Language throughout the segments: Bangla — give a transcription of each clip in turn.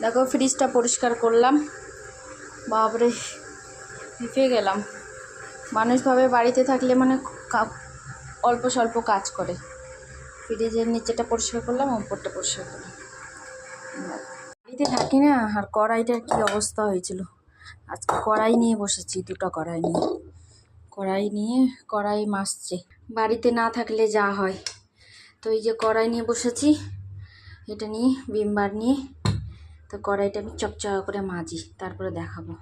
দেখো ফ্রিজটা পরিষ্কার করলাম। বাপরে হেঁপে গেলাম। মানুষভাবে বাড়িতে থাকলে মানে অল্প স্বল্প কাজ করে। ফ্রিজের নিচেটা পরিষ্কার করলাম, উপরটা পরিষ্কার করলাম। বাড়িতে থাকি না, আর কড়াইটার কি অবস্থা হয়েছিল? আজকে কড়াই নিয়ে বসেছি, দুটো কড়াই নিয়ে। কড়াই নিয়ে কড়াই মাসছে। বাড়িতে না থাকলে যা হয়। তো এই যে কড়াই নিয়ে বসেছি, এটা নিয়ে বিমবার নিয়ে তো কড়াইটা আমি চকচকা করে মাজি তারপরে দেখাবো।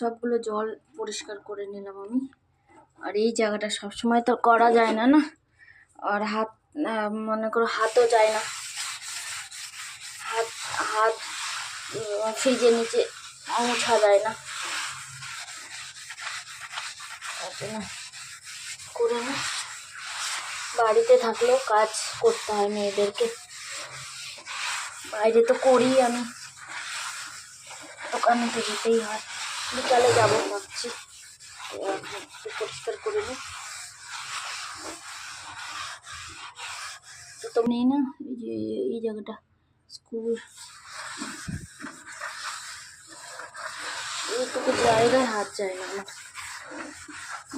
সবগুলো জল পরিষ্কার করে নিলাম আমি। আর এই জায়গাটা সবসময় তো করা যায় না না? আর হাত মনে করো হাতও যায় না। হাত হাত ফ্রিজের নিচে মোছা যায় না, করে না। বাড়িতে থাকলেও কাজ করতে হয় মেয়েদেরকে। বাইরে তো করি আমি। দোকানে তো যেতেই হয়। বিকালে যাব ভাবছি। একটু পরিষ্কার করে নিই। নেই না, এই যে এই জায়গাটা, স্কুল। এইটুকু জায়গায় হাত যায় না আমার।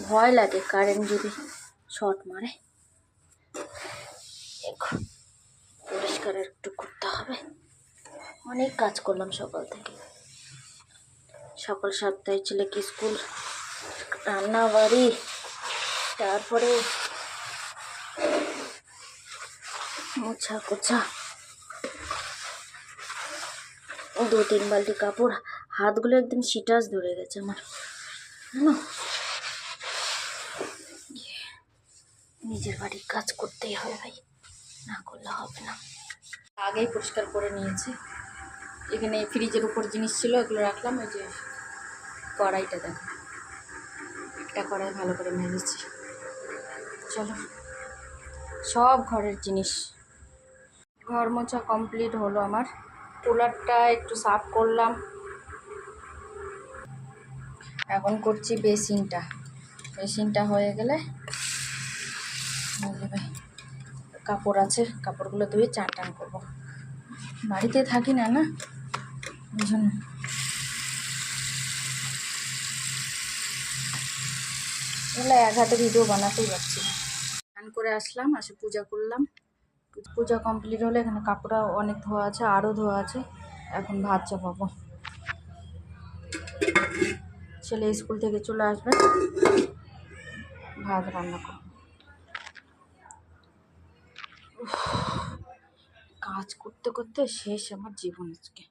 ভয় লাগে কারেন্ট যদি শর্ট মারে। পরিষ্কার একটু করতে হবে। অনেক কাজ করলাম সকাল থেকে। সকাল সাতটায় ছেলেকে স্কুল রান্না বাড়ি, তারপরে মোছা কোছা দু তিন বালতি কাপড়, হাতগুলো একদম সিটাস ধরে গেছে আমার। নিজের বাড়ির কাজ করতেই হবে ভাই, না করলে হবে না। আগেই পরিষ্কার করে নিয়েছি। এখানে ফ্রিজের উপর জিনিস ছিল, এগুলো রাখলাম ওই যে কড়াইটা দেখো। একটা কড়াই ভালো করে মেজেছি চলো। সব ঘরের জিনিস। ঘর মোছা কমপ্লিট হলো আমার। কুলারটা একটু সাফ করলাম। এখন করছি বেসিনটা। বেসিনটা হয়ে গেলে কাপড় আছে, কাপড়গুলো ধুয়ে চান টান করব। বাড়িতে থাকি না না? ওই এগুলো এক হাতে ভিডিও বানাতেই পারছি না। স্নান করে আসলাম, আসে পূজা করলাম। পূজা কমপ্লিট হলে এখানে কাপড় অনেক ধোয়া আছে আরও ধোয়া আছে। এখন ভাত চাপাবো। ছেলে স্কুল থেকে চলে আসবে। ভাত রান্না করব। কাজ করতে করতে শেষ আমার জীবন আজকে।